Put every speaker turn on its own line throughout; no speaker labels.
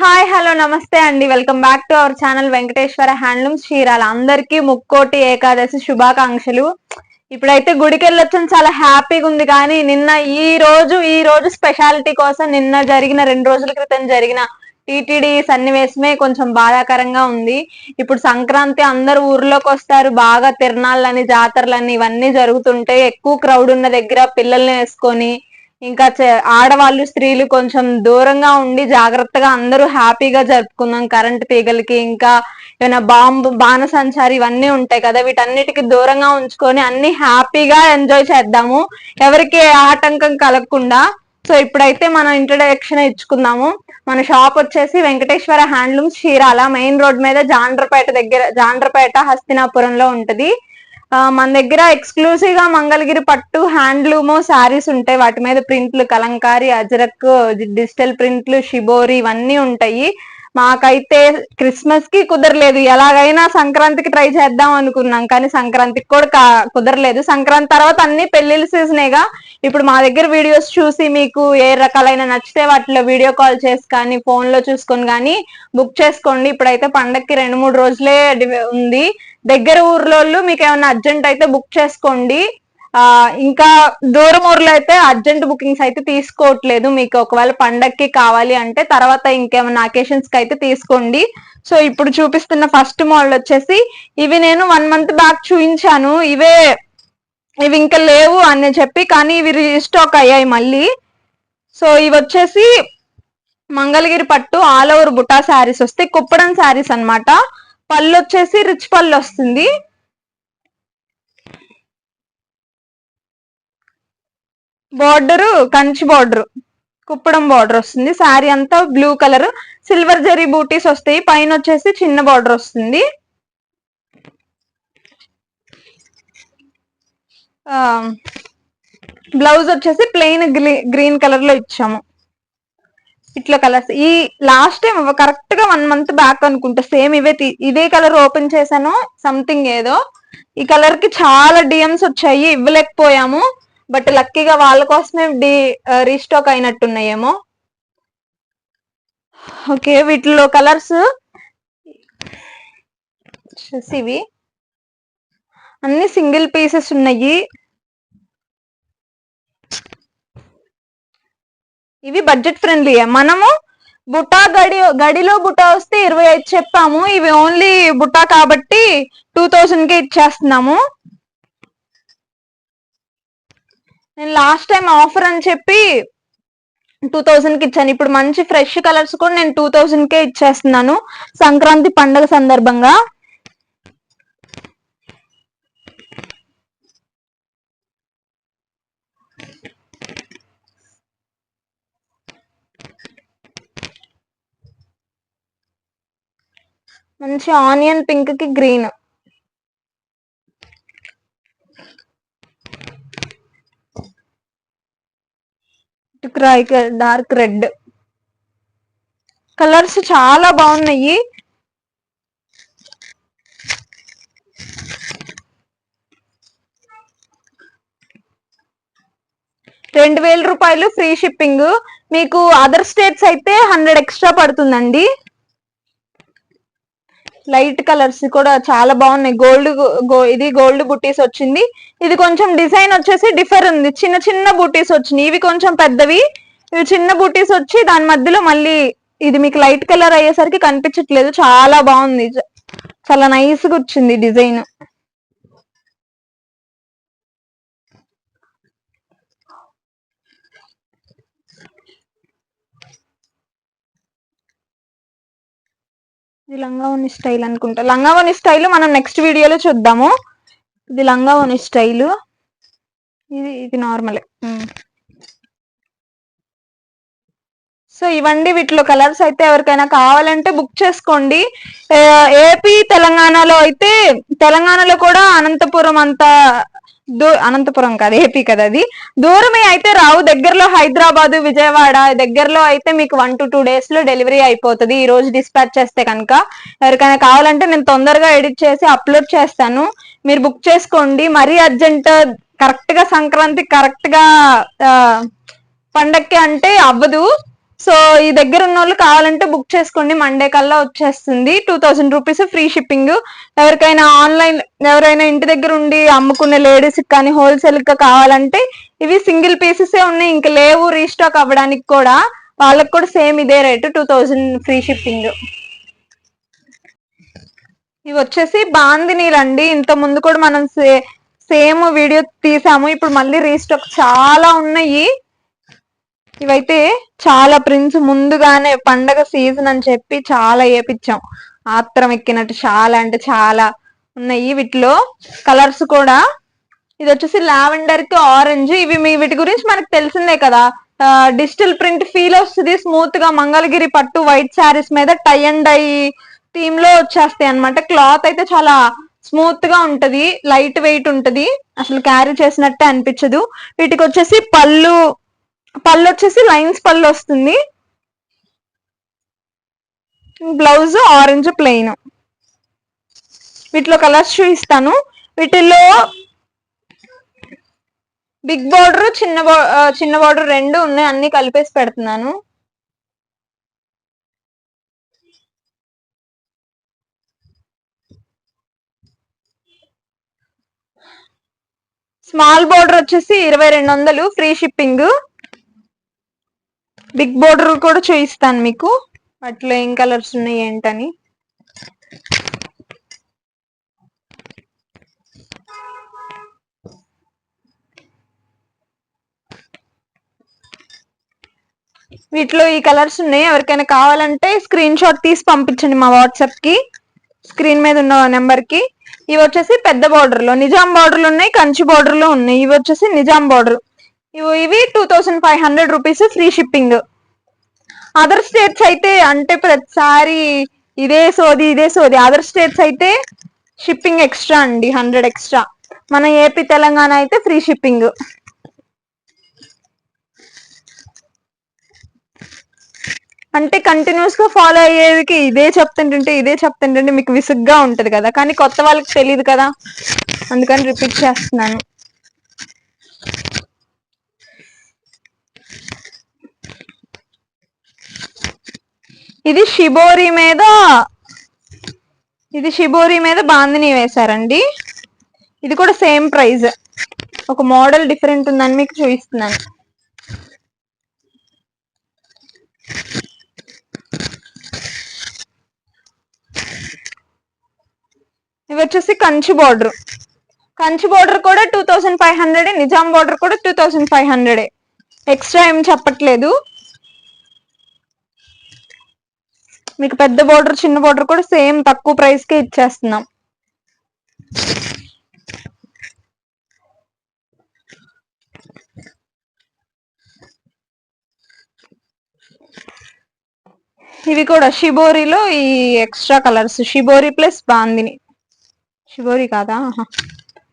Hi hello నమస్తే అండి. Welcome back to our channel Venkateswara handlooms Chirala అందరికీ ముక్కోటి ఏకాదశి శుభాకాంక్షలు. ఇప్పుడైతే గుడికి వెళ్ళొచ్చాను చాలా హ్యాపీగా ఉంది. కానీ నిన్న ఈ రోజు ఈ రోజు స్పెషాలిటీ కోసం నిన్న జరిగిన రెండు రోజుల క్రితం జరిగిన టీటీడీ సన్నివేశమే కొంచెం బాధాకరంగా ఉంది. ఇప్పుడు సంక్రాంతి అందరు ఊర్లోకి వస్తారు. బాగా తిరణాలని జాతరలని ఇవన్నీ జరుగుతుంటే ఎక్కువ క్రౌడ్ ఉన్న దగ్గర పిల్లల్ని వేసుకొని ఇంకా ఆడవాళ్ళు స్త్రీలు కొంచెం దూరంగా ఉండి జాగ్రత్తగా అందరూ హ్యాపీగా జరుపుకుందాం కరెంట్ తీగలకి ఇంకా ఏమైనా బాంబు బాణసంచారి ఇవన్నీ ఉంటాయి కదా వీటన్నిటికి దూరంగా ఉంచుకొని అన్ని హ్యాపీగా ఎంజాయ్ చేద్దాము. ఎవరికి ఆటంకం కలగకుండా. సో ఇప్పుడైతే మనం ఇంట్రడక్షన్ ఇచ్చుకుందాము. మన షాప్ వచ్చేసి Venkateswara handlooms Chirala. Main road మీద జాండ్రపేట దగ్గర జాండ్రపేట హస్తినాపురంలో ఉంటది. మన దగ్గర ఎక్స్క్లూసివ్గా మంగళగిరి పట్టు హ్యాండ్లూమ్ శారీస్ ఉంటాయి. వాటి మీద ప్రింట్లు కలంకారీ అజరక్ డిజిటల్ ప్రింట్లు షిబోరి ఇవన్నీ ఉంటాయి. మాకైతే క్రిస్మస్కి కుదరలేదు. ఎలాగైనా సంక్రాంతికి ట్రై చేద్దాం అనుకున్నాం. కానీ సంక్రాంతికి కూడా కా- కుదరలేదు. సంక్రాంతి తర్వాత అన్ని పెళ్ళిళ్ళ సీజనేగా ఇప్పుడు మా దగ్గర వీడియోస్ చూసి మీకు ఏ రకాలైన నచ్చితే వాటిలో వీడియో కాల్ చేసి కానీ ఫోన్లో చూసుకొని కానీ బుక్ చేసుకోండి. ఇప్పుడైతే పండక్కి రెండు మూడు రోజులే డి- ఉంది. దగ్గర ఊర్లోళ్ళు మీకు ఏమైనా అర్జెంట్ అయితే బుక్ చేసుకోండి. ఆ ఇంకా దూరం ఊర్లో అయితే అర్జెంట్ బుకింగ్స్ అయితే తీసుకోవట్లేదు. మీకు ఒకవేళ పండక్కి కావాలి అంటే తర్వాత ఇంకేమైనా అకేషన్స్కి అయితే తీసుకోండి. సో ఇప్పుడు చూపిస్తున్న ఫస్ట్ మోడల్ వచ్చేసి ఇవి నేను వన్ మంత్ బ్యాక్ చూపించాను ఇవే ఇవి ఇంకా లేవు అని చెప్పి కానీ ఇవి రీస్టాక్ అయ్యాయి మళ్ళీ. సో ఇవి వచ్చేసి మంగళగిరి పట్టు ఆల్ ఓవర్ బుటా శారీస్ వస్తే కుప్పడం శారీస్ అనమాట పళ్ళు వచ్చేసి రిచ్ పళ్ళు వస్తుంది border Kanchi border Kuppadam border వస్తుంది. శారీ అంతా బ్లూ కలర్. సిల్వర్ జరీ బూటీస్ వస్తాయి. పైన వచ్చేసి చిన్న బార్డర్ వస్తుంది. బ్లౌజ్ వచ్చేసి ప్లెయిన్ గ్రీన్ కలర్లో ఇచ్చాము. ఇట్లా కలర్స్ ఈ లాస్ట్ టైం కరెక్ట్గా వన్ మంత్ బ్యాక్ అనుకుంటా సేమ్ ఇవే ఇదే కలర్ ఓపెన్ చేశాను సంథింగ్ ఏదో. ఈ కలర్కి చాలా డిఎమ్స్ వచ్చాయి ఇవ్వలేకపోయాము. బట్ లక్కీగా వాళ్ళ కోసమే డి రీస్టాక్ అయినట్టున్నాయేమో. ఓకే వీటిలో కలర్స్ ఇవి. అన్ని సింగిల్ పీసెస్ ఉన్నాయి. ఇవి బడ్జెట్ ఫ్రెండ్లీ మనము బుటా గడి గడిలో బుటా వస్తే ఇరవై ఐదు చెప్పాము. ఇవి ఓన్లీ బుటా కాబట్టి టూ థౌసండ్కి ఇచ్చేస్తున్నాము. నేను లాస్ట్ టైం ఆఫర్ అని చెప్పి టూ థౌసండ్కి ఇచ్చాను. ఇప్పుడు మంచి ఫ్రెష్ కలర్స్ కూడా నేను టూ థౌసండ్ కే ఇచ్చేస్తున్నాను. సంక్రాంతి పండగ సందర్భంగా. మంచి ఆనియన్ పింక్కి గ్రీన్. Dark red. కలర్స్ చాలా బాగున్నాయి. రెండు వేల రూపాయలు ఫ్రీ షిప్పింగ్. మీకు అదర్ స్టేట్స్ అయితే హండ్రెడ్ ఎక్స్ట్రా పడుతుందండి. లైట్ కలర్స్ కూడా చాలా బాగున్నాయి. గోల్డ్ ఇది గోల్డ్ బుటీస్ వచ్చింది. ఇది కొంచెం డిజైన్ వచ్చేసి డిఫర్ ఉంది. చిన్న చిన్న బుటీస్ వచ్చినాయి. ఇవి కొంచెం పెద్దవి. ఇవి చిన్న బుటీస్ వచ్చి దాని మధ్యలో మళ్ళీ ఇది మీకు లైట్ కలర్ అయ్యేసరికి కనిపించట్లేదు. చాలా బాగుంది. చాలా నైస్గా వచ్చింది డిజైన్. ఇది లంగావోని స్టైల్ అనుకుంటా. లంగావోని స్టైల్ మనం నెక్స్ట్ వీడియోలో చూద్దాము. ఇది లంగావోని స్టైల్. ఇది ఇది నార్మలే సో ఇవండి వీటిలో కలర్స్ అయితే ఎవరికైనా కావాలంటే బుక్ చేసుకోండి. ఏపీ తెలంగాణలో అయితే తెలంగాణలో కూడా అనంతపురం అంత అనంతపురం కాదు ఏపీ కదా అది. దూరమే అయితే రావు దగ్గరలో హైదరాబాద్ విజయవాడ దగ్గరలో అయితే మీకు వన్ టు టూ డేస్లో డెలివరీ అయిపోతుంది. ఈ రోజు డిస్పాచ్ చేస్తే కనుక. ఎవరికైనా కావాలంటే నేను తొందరగా ఎడిట్ చేసి అప్లోడ్ చేస్తాను. మీరు బుక్ చేసుకోండి. మరీ అర్జెంట్ కరెక్ట్గా సంక్రాంతి కరెక్ట్గా పండక్కి అంటే అవ్వదు. సో ఈ దగ్గర ఉన్న వాళ్ళు కావాలంటే బుక్ చేసుకోండి. మండే కల్లా వచ్చేస్తుంది. Two thousand rupees free shipping ఎవరికైనా ఆన్లైన్ ఎవరైనా ఇంటి దగ్గర ఉండి అమ్ముకునే లేడీస్ కానీ హోల్సేల్గా కావాలంటే ఇవి సింగిల్ పీసెస్ ఉన్నాయి. ఇంకా లేవు రీస్టాక్ అవ్వడానికి కూడా. వాళ్ళకి కూడా సేమ్ ఇదే rate two thousand free shipping ఇవి వచ్చేసి బాందినీలండి ఇంత ముందు కూడా మనం సేమ్ వీడియో తీసాము. ఇప్పుడు మళ్ళీ రీస్టాక్ చాలా ఉన్నాయి. ఇవైతే చాలా ప్రిన్స్ ముందుగానే పండగ సీజన్ అని చెప్పి చాలా వేపించాం ఆత్రం ఎక్కినట్టు చాలా అంటే చాలా ఉన్నాయి. వీటిలో కలర్స్ కూడా ఇది వచ్చేసి లావెండర్కి ఆరెంజ్ ఇవి మీ వీటి గురించి మనకు తెలిసిందే కదా. డిజిటల్ ప్రింట్ ఫీల్ వస్తుంది. స్మూత్గా మంగళగిరి పట్టు వైట్ శారీస్ మీద టై అండ్ డై థీమ్లో వచ్చేస్తాయి అనమాట క్లాత్ అయితే చాలా స్మూత్గా ఉంటది. లైట్ వెయిట్ ఉంటది. అసలు క్యారీ చేసినట్టే అనిపించదు వీటికి వచ్చేసి పళ్ళు పళ్ళు వచ్చేసి లైన్స్ పళ్ళు వస్తుంది బ్లౌజ్ ఆరెంజ్ ప్లెయిన్. వీటిలో కలర్స్ చూపిస్తాను. వీటిల్లో బిగ్ బార్డర్ చిన్న చిన్న బార్డర్ రెండు ఉన్నాయి. అన్ని కలిపేసి పెడుతున్నాను. స్మాల్ బోర్డర్ వచ్చేసి ఇరవై రెండు వందలు ఫ్రీ షిప్పింగ్. బిగ్ బోర్డర్ కూడా చూపిస్తాను మీకు. వాటిలో ఏం కలర్స్ ఉన్నాయి ఏంటని. వీటిలో ఈ కలర్స్ ఉన్నాయి. ఎవరికైనా కావాలంటే స్క్రీన్ షాట్ తీసి పంపించండి మా వాట్సాప్కి. స్క్రీన్ మీద ఉన్న నెంబర్కి. ఇవి వచ్చేసి పెద్ద బార్డర్లో నిజాం బార్డర్లు ఉన్నాయి కంచి బార్డర్లో ఉన్నాయి. ఇవి వచ్చేసి నిజాం బార్డర్. ఇవి ఇవి two thousand five hundred rupees free shipping other states అయితే అంటే ప్రతిసారి ఇదే సోది ఇదే సోది. అదర్ స్టేట్స్ అయితే షిప్పింగ్ ఎక్స్ట్రా అండి హండ్రెడ్ ఎక్స్ట్రా మన ఏపీ తెలంగాణ అయితే ఫ్రీ షిప్పింగ్ అంటే కంటిన్యూస్గా ఫాలో అయ్యేదికి ఇదే చెప్తుంటుంటే ఇదే చెప్తుంటుంటే మీకు విసుగ్గా ఉంటది కదా. కానీ కొత్త వాళ్ళకి తెలియదు కదా. అందుకని రిపీట్ చేస్తున్నాను. ఇది షిబోరి మీద ఇది షిబోరి మీద బాందిని వేశారండి. ఇది కూడా సేమ్ ప్రైజ్. ఒక మోడల్ డిఫరెంట్ ఉందని మీకు చూపిస్తున్నాను. ఇవి వచ్చేసి కంచి బార్డర్. కంచి బార్డర్ కూడా two thousand five hundred Nizam border కూడా two thousand five hundred extra ఏం చెప్పట్లేదు. మీకు పెద్ద బోర్డర్ చిన్న బార్డర్ కూడా సేమ్ తక్కువ ప్రైస్ కే ఇచ్చేస్తున్నాం. ఇవి కూడా షిబోరిలో ఈ extra colours shibori plus bandhani shibori కాదా?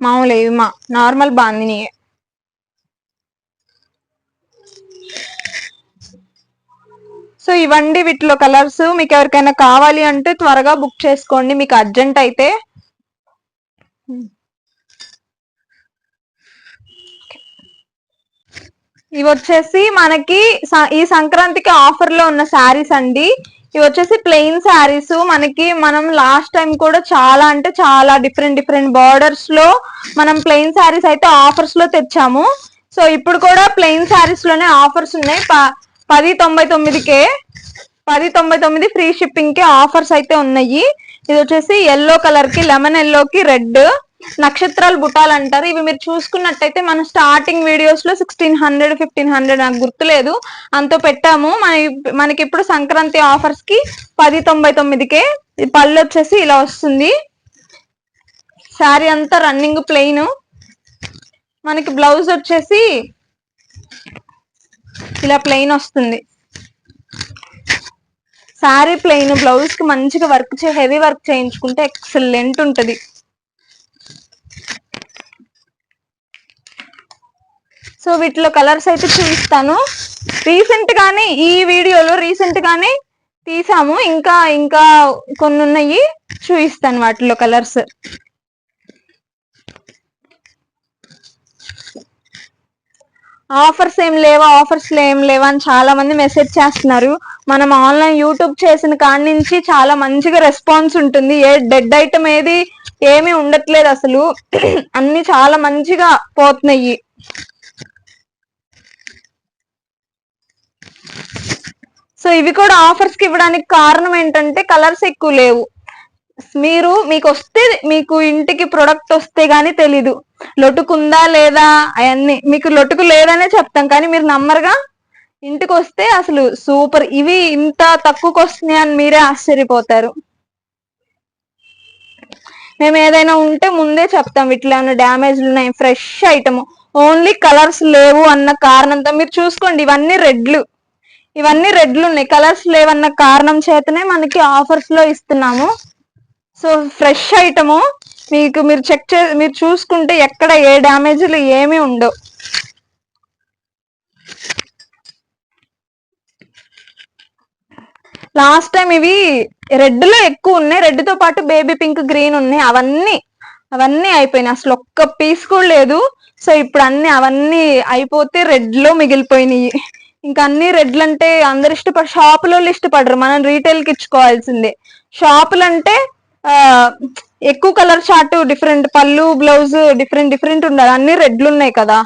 మామూలు ఇవి మా నార్మల్ బాందినియే సో ఇవండి వీటిలో కలర్స్. మీకు ఎవరికైనా కావాలి అంటే త్వరగా బుక్ చేసుకోండి. మీకు అర్జెంట్ అయితే. ఇవి వచ్చేసి మనకి ఈ సంక్రాంతికి ఆఫర్లో ఉన్న శారీస్ అండి. ఇవి వచ్చేసి ప్లెయిన్ శారీస్. మనకి మనం లాస్ట్ టైం కూడా చాలా అంటే చాలా డిఫరెంట్ డిఫరెంట్ బార్డర్స్లో మనం ప్లెయిన్ శారీస్ అయితే ఆఫర్స్లో తెచ్చాము. సో ఇప్పుడు కూడా ప్లెయిన్ శారీస్లోనే ఆఫర్స్ ఉన్నాయి. పది తొంభై తొమ్మిదికే పది తొంభై తొమ్మిది ఫ్రీ షిప్పింగ్కి ఆఫర్స్ అయితే ఉన్నాయి. ఇది వచ్చేసి ఎల్లో కలర్కి లెమన్ ఎల్లో కి రెడ్ నక్షత్రాలు బుటాలు అంటారు. ఇవి మీరు చూసుకున్నట్టయితే మన స్టార్టింగ్ వీడియోస్లో సిక్స్టీన్ హండ్రెడ్ ఫిఫ్టీన్ హండ్రెడ్ నాకు గుర్తులేదు. అంత పెట్టాము. మన మనకి ఇప్పుడు సంక్రాంతి ఆఫర్స్కి పది తొంభై తొమ్మిదికే. పళ్ళు వచ్చేసి ఇలా వస్తుంది. శారీ అంతా రన్నింగ్ ప్లెయిన్ మనకి బ్లౌజ్ వచ్చేసి ఇలా ప్లెయిన్ వస్తుంది. శారీ ప్లెయిన్ బ్లౌజ్కి మంచిగా వర్క్ హెవీ వర్క్ చేయించుకుంటే ఎక్సలెంట్ ఉంటుంది. సో వీటిలో కలర్స్ అయితే చూపిస్తాను. రీసెంట్ గానే ఈ వీడియోలో రీసెంట్ గానే తీసాము. ఇంకా ఇంకా కొన్ని ఉన్నాయి చూపిస్తాను వాటిలో కలర్స్ ఆఫర్స్ ఏం లేవా ఆఫర్స్ ఏం లేవా అని చాలా మంది మెసేజ్ చేస్తున్నారు. మనం ఆన్లైన్ యూట్యూబ్ చేసిన కాడి నుంచి చాలా మంచిగా రెస్పాన్స్ ఉంటుంది. ఏ డెడ్ ఐటమ్ ఏది ఏమీ ఉండట్లేదు అసలు. అన్ని చాలా మంచిగా పోతున్నాయి. సో ఇవి కూడా ఆఫర్స్కి ఇవ్వడానికి కారణం ఏంటంటే కలర్స్ ఎక్కువ లేవు. మీరు మీకు వస్తే మీకు ఇంటికి ప్రొడక్ట్ వస్తే గానీ తెలీదు. లొటుకుందా లేదా అవన్నీ మీకు లొటుకు లేదనే చెప్తాం కానీ మీరు నమ్మరుగా? ఇంటికి వస్తే అసలు సూపర్. ఇవి ఇంత తక్కువకి వస్తున్నాయి అని మీరే ఆశ్చర్యపోతారు. మేము ఏదైనా ఉంటే ముందే చెప్తాం ఇట్లా ఏమైనా డ్యామేజ్లు ఉన్నాయి? ఫ్రెష్ ఐటమ్ ఓన్లీ కలర్స్ లేవు అన్న కారణంతో మీరు చూసుకోండి ఇవన్నీ రెడ్లు. ఇవన్నీ రెడ్లు ఉన్నాయి కలర్స్ లేవన్న కారణం చేతనే మనకి ఆఫర్స్లో ఇస్తున్నాము. సో ఫ్రెష్ ఐటము మీకు మీరు చెక్ చే మీరు చూసుకుంటే ఎక్కడ ఏ డ్యామేజ్లు ఏమీ ఉండవు. లాస్ట్ టైం ఇవి రెడ్లో ఎక్కువ ఉన్నాయి. రెడ్తో పాటు బేబీ పింక్ గ్రీన్ ఉన్నాయి. అవన్నీ అవన్నీ అయిపోయినాయి. అసలు ఒక్క పీస్ కూడా లేదు. సో ఇప్పుడు అన్ని అవన్నీ అయిపోతే రెడ్లో మిగిలిపోయినాయి. ఇంకా అన్ని రెడ్లు అంటే అందరు ఇష్టపడ షాపులో ఇష్టపడరు. మనం రీటైల్కి ఇచ్చుకోవాల్సిందే. షాపులు అంటే ఎక్కువ కలర్ షార్ట్ డిఫరెంట్ పళ్ళు బ్లౌజ్ డిఫరెంట్ డిఫరెంట్ ఉండాలి అన్ని రెడ్లు ఉన్నాయి కదా.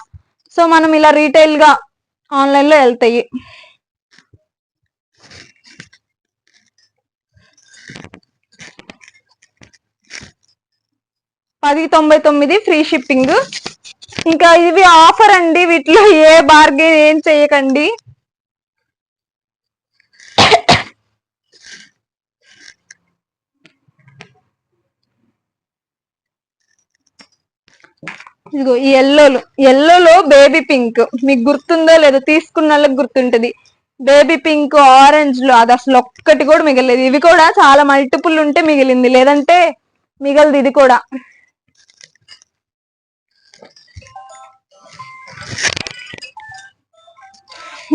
సో మనం ఇలా రీటైల్గా ఆన్లైన్లో వెళ్తాయి. పది తొంభై తొమ్మిది ఫ్రీ షిప్పింగ్ ఇంకా ఇవి ఆఫర్ అండి. వీటిలో ఏ బార్గెన్ ఏం చేయకండి. ఇదిగో ఈ ఎల్లోలు ఎల్లోలో బేబీ పింక్ మీకు గుర్తుందో లేదో తీసుకున్న వాళ్ళకి గుర్తుంటది. బేబీ పింక్ ఆరెంజ్లో అది అసలు ఒక్కటి కూడా మిగలేదు ఇవి కూడా చాలా మల్టిపుల్ ఉంటే మిగిలింది. లేదంటే మిగలదు ఇది కూడా.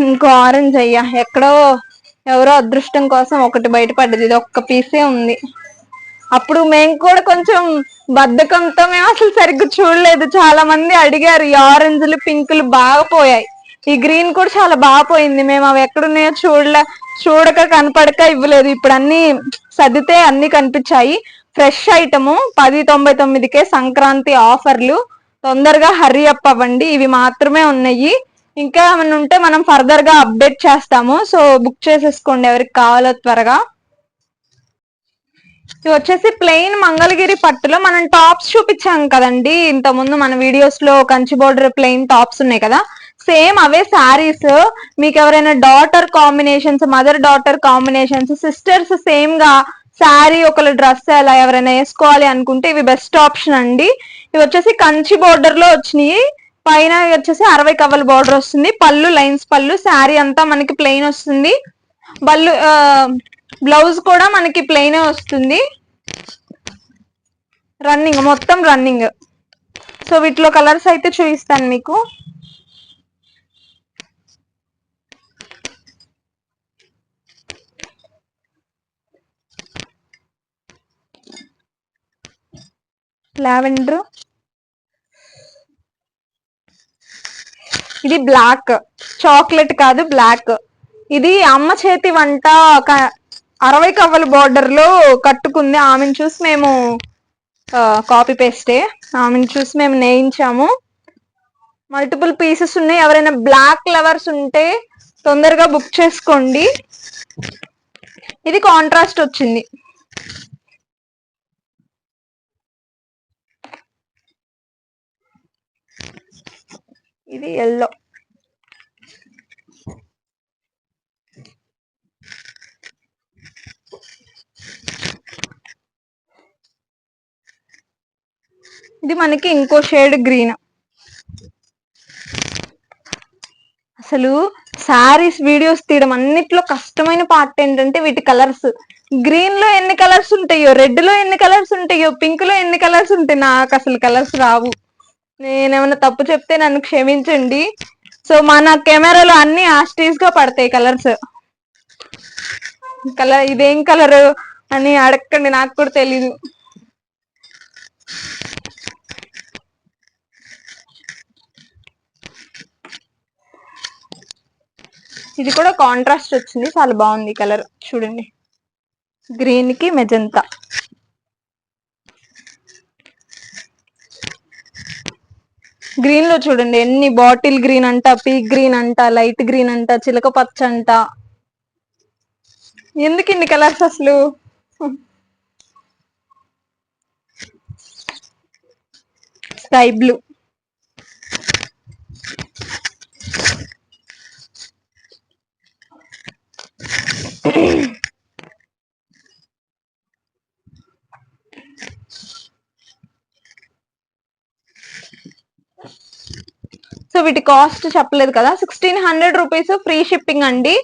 ఇంకో ఆరెంజ్ అయ్యా. ఎక్కడో ఎవరో అదృష్టం కోసం ఒకటి బయటపడ్డది. ఇది ఒక్క పీసే ఉంది. అప్పుడు మేము కూడా కొంచెం బద్ధకంతో మేము అసలు సరిగ్గా చూడలేదు. చాలా మంది అడిగారు ఈ ఆరెంజ్లు పింకులు బాగా పోయాయి. ఈ గ్రీన్ కూడా చాలా బాగా పోయింది. మేము అవి ఎక్కడున్నాయో చూడలే చూడక కనపడక ఇవ్వలేదు. ఇప్పుడు అన్ని సర్దితే అన్ని కనిపించాయి. ఫ్రెష్ ఐటము పది తొంభై తొమ్మిదికే సంక్రాంతి ఆఫర్లు. తొందరగా హరి అప్ అవ్వండి. ఇవి మాత్రమే ఉన్నాయి. ఇంకా ఏమైనా ఉంటే మనం ఫర్దర్గా అప్డేట్ చేస్తాము. సో బుక్ చేసేసుకోండి ఎవరికి కావాలో త్వరగా. ఇది వచ్చేసి ప్లెయిన్ మంగళగిరి పట్టులో మనం టాప్స్ చూపించాం కదండి. ఇంత ముందు మన వీడియోస్లో కంచి బోర్డర్ ప్లెయిన్ టాప్స్ ఉన్నాయి కదా. సేమ్ అవే శారీస్ మీకు ఎవరైనా daughter combinations mother daughter combinations sisters సేమ్గా sari ఒకళ్ళ డ్రెస్ ఎలా ఎవరైనా వేసుకోవాలి అనుకుంటే ఇవి బెస్ట్ ఆప్షన్ అండి. ఇవి వచ్చేసి కంచి బోర్డర్లో వచ్చినాయి. పైన వచ్చేసి అరవై కవల బార్డర్ వస్తుంది. పళ్ళు లైన్స్ పళ్ళు శారీ అంతా మనకి ప్లెయిన్ వస్తుంది. బళ్ళు బ్లౌజ్ కూడా మనకి ప్లెయిన్ వస్తుంది. రన్నింగ్ మొత్తం రన్నింగ్. సో వీటిలో కలర్స్ అయితే చూపిస్తాను మీకు. లావెండర్. ఇది బ్లాక్. చాక్లెట్ కాదు బ్లాక్. ఇది అమ్మ చేతి వంట అరవై కవ్వల బార్డర్లో కట్టుకుంది. ఆమెను చూసి మేము కాపీ పేస్టే ఆమెను చూసి మేము నేయించాము. మల్టిపుల్ పీసెస్ ఉన్నాయి. ఎవరైనా బ్లాక్ లవర్స్ ఉంటే తొందరగా బుక్ చేసుకోండి. ఇది కాంట్రాస్ట్ వచ్చింది. ఇది ఎల్లో ఇది మనకి ఇంకో షేడ్ గ్రీన్ అసలు శారీస్ వీడియోస్ తీయడం అన్నిట్లో కష్టమైన పార్ట్ ఏంటంటే వీటి కలర్స్ గ్రీన్లో ఎన్ని కలర్స్ ఉంటాయో రెడ్లో ఎన్ని కలర్స్ ఉంటాయో పింక్లో ఎన్ని కలర్స్ ఉంటాయి నాకు అసలు కలర్స్ రావు. నేనేమన్నా తప్పు చెప్తే నన్ను క్షమించండి. సో మన కెమెరాలో అన్ని ఆస్టీస్గా పడతాయి కలర్స్ కలర్ ఇదేం కలర్ అని అడగండి నాకు కూడా తెలీదు. ఇది కూడా కాంట్రాస్ట్ వచ్చింది. చాలా బాగుంది కలర్ చూడండి. గ్రీన్కి మెజంతా గ్రీన్లో చూడండి. ఎన్ని బాటిల్ గ్రీన్ అంట పీక్ గ్రీన్ అంట లైట్ గ్రీన్ అంట చిలక పచ్చ అంట. ఎందుకు ఇన్ని కలర్స్ అసలు? స్కై బ్లూ సో వీటి కాస్ట్ చెప్పలేదు కదా. Sixteen hundred rupees free shipping అండి.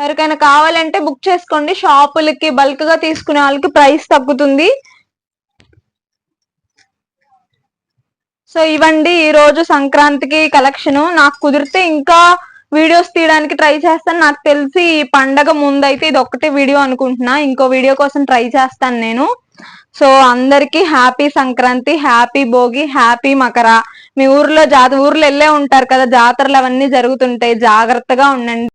ఎవరికైనా కావాలంటే బుక్ చేసుకోండి. షాపులకి బల్క్గా తీసుకునే వాళ్ళకి ప్రైస్ తగ్గుతుంది. సో ఇవండి ఈ రోజు సంక్రాంతికి కలెక్షన్ నాకు కుదిరితే ఇంకా వీడియోస్ తీయడానికి ట్రై చేస్తాను. నాకు తెలిసి ఈ పండగ ముందైతే ఇది ఒక్కటే వీడియో అనుకుంటున్నా. ఇంకో వీడియో కోసం ట్రై చేస్తాను నేను. సో అందరికి happy Sankranti happy Bhogi happy Makara. మీ ఊర్లో జాత ఊర్లో వెళ్ళే ఉంటారు కదా జాతరలు అవన్నీ జరుగుతుంటాయి. జాగ్రత్తగా ఉండండి.